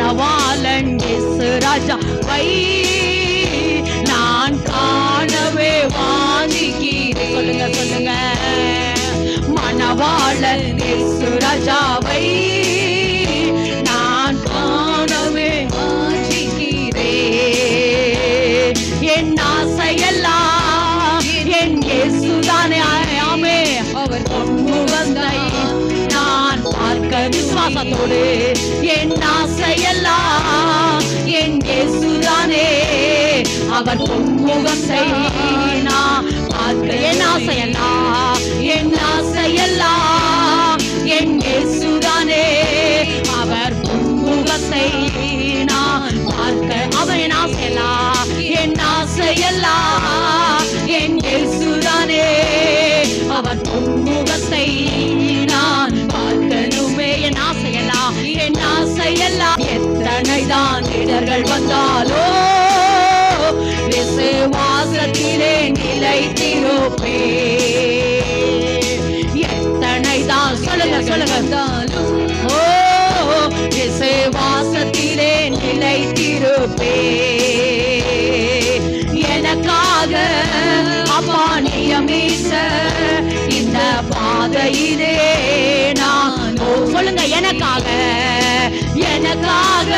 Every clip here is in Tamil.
மணவாளன் இயேசு ராஜா. வை நான் காணவே வாஞ்சிக்கிறேன். சொல்லுங்க சொல்லுங்க. மணவாளன் இயேசு ராஜாவை நான் காணவே வாஞ்சிக்கிறேன். என் ஆசையெல்லாம் என் இயேசுதானே. ஆமே அவர் விசுவாசத்தோடு என் ஆசையெல்லாம் என் இயேசுதானே. அவர் பொன்முகத்தை நான் பார்க்க என் ஆசையெல்லாம் என் ஆசையெல்லாம் என் இயேசுதானே. அவர் பொன்முகத்தை இடர்கள் வந்தாலோ விசுவாசத்திலே நிலைத்திருப்பே. எத்தனை தான் சொல்லுங்க சொல்லுங்க. ஓ விசுவாசத்திலே நிலைத்திருப்பே. எனக்காக அப்பா நியமித்த இந்த பாதையிலே நான் சொல்லுங்க எனக்காக. எனக்காக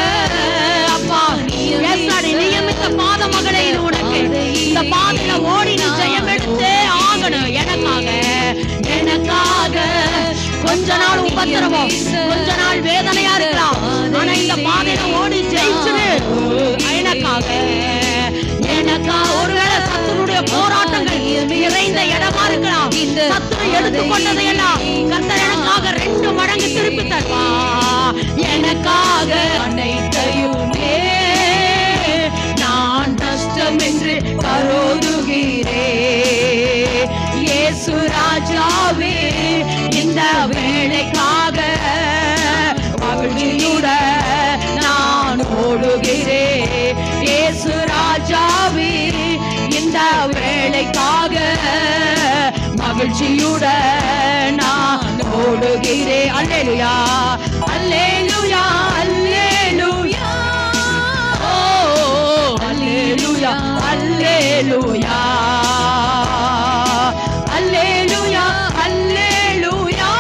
இந்த ஓடி நீ ஜெயம் எடுத்தே ஆகணும். எனக்காக எனக்காக. கொஞ்ச நாள் உபத்திரவம் கொஞ்ச நாள் வேதனையா இருக்கலாம். ஆனா இந்த பாதையில ஓடி ஜெயிச்சுடு எனக்காக எனக்கா ஒருவேளை சத்துனுடைய போராட்டங்கள் நிறைந்த இடமா இருக்கலாம். சத்துரு எடுத்துக்கொண்டதை எல்லாம் கர்த்தர் எனக்காக ரெண்டு மடங்கு திருப்பி தருவா. எனக்காக அனைத்தையுமே நான் நஷ்டம் என்று கரோது வேலைக்காக மகிழ்ச்சியுடன் நான் ஓடுகிறேன் அல்லேலுயா அல்லேலுயா அல்லேலுயா. ஓ அல்லேலுயா அல்லேலுயா. அல்லேலுயா அல்லேலுயா.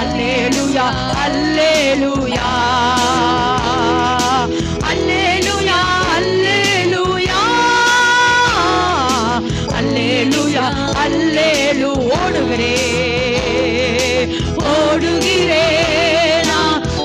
அல்லேலுயா அல்லேலுயா. ஓடுகிறேன்